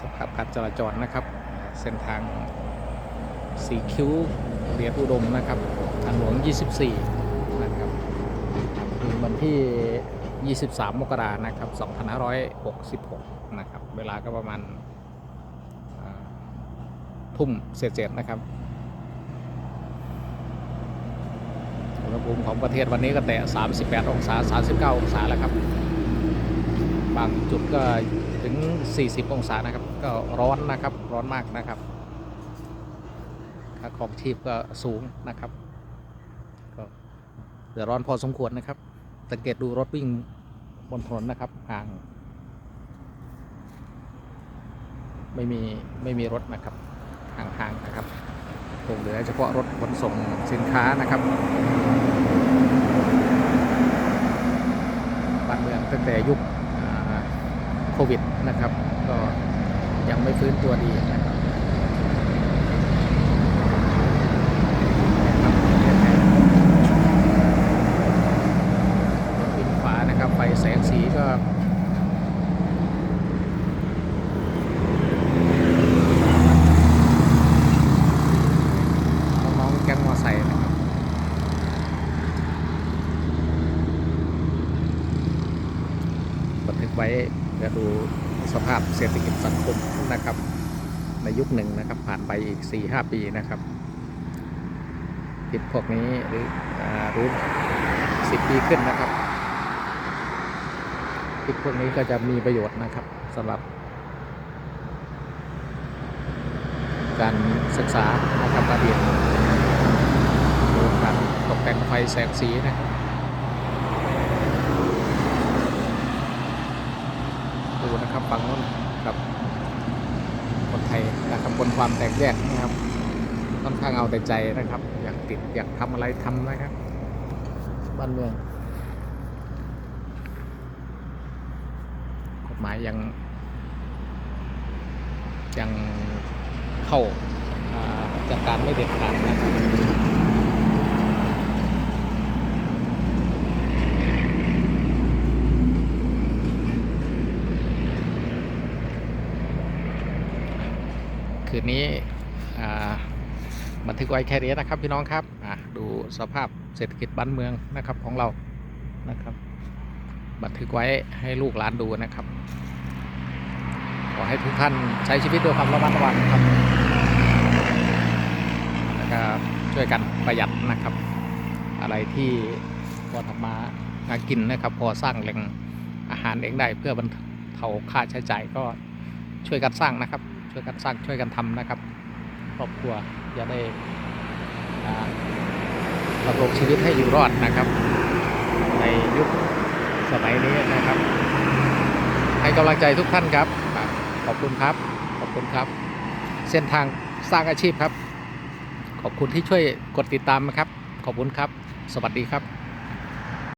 สภาพการจราจรนะครับ เส้นทางสีคิ้วเรียนอุดมนะครับทางหลวง 24 นะครับคืนวันที่ 23 มกรานะครับ 2566 นะครับ เวลาก็ประมาณทุ่มเศษๆนะครับอุณหภูมิของประเทศวันนี้ก็แตะ 38 องศา 39 องศาแล้วครับ บางจุดก็ถึง 40 องศานะครับ ก็ร้อนนะครับร้อนมากนะครับค่าของชีพก็สูงนะครับก็เดือดร้อนพอสมควรนะครับ สังเกตดูรถวิ่งบนถนนนะครับห่าง ไม่มีไม่มีรถนะครับห่างๆนะครับคงเหลือเฉพาะรถขนส่งสินค้านะครับบ้านเมืองตั้งแต่ยุค ควิดนะครับ ก็ยังไม่ฟื้นตัวดีนะครับรถวิ่งฝานะครับไฟแสงสีก็น้องๆแก๊งมอไซ ค์นะดูสภาพเศรษฐกิจสังคมนะครับ ในยุคหนึ่งนะครับผ่านไปอีก4-5ปีนะครับคลิปพวกนี้หรืออาหรือ10ปีขึ้นนะครับคลิปพวกนี้ก็จะมีประโยชน์นะครับสำหรับ การศึกษานะครับอดีตดูการตกแต่งไฟแสงสีนะครับ ดูนะ ครับฝั่งนู้นกับคนไทยนะครับบนความแตกแยกนะครับค่อนข้างเอาแต่ใจนะครับ อยากติดอยากทำอะไรทำนะครับ บ้านเมืองกฎหมายยัง ยังเข้าอ่าจัดการไม่เด็ดขาดนะครับ นนี้บันทึกไว้แค่นี้นะครับพี่น้องครับดูสภาพเศรษฐกิจบ้านเมืองนะครับของเรานะครับ บันทึกไว้ให้ลูกหลานดูนะครับ ขอให้ทุกท่านใช้ชีวิตด้วยความระมัดระวังครับแล้วก็ช่วยกันประหยัดนะครับ อะไรที่พอทำมาหากินนะครับ พอสร้างแหล่งอาหารเองได้เพื่อบรรเทาค่าใช้จ่ายก็ช่วยกันสร้างนะครับ ช่วยกันสร้างช่วยกันทำนะครับครอบครัวจะได้อ่าดำรงชีวิตให้อยู่รอดนะครับ ในยุคสมัยนี้นะครับ ให้กำลังใจทุกท่านครับ ขอบคุณครับ ขอบคุณครับ เส้นทางสร้างอาชีพครับ ขอบคุณที่ช่วยกดติดตามนะครับ ขอบคุณครับ สวัสดีครับ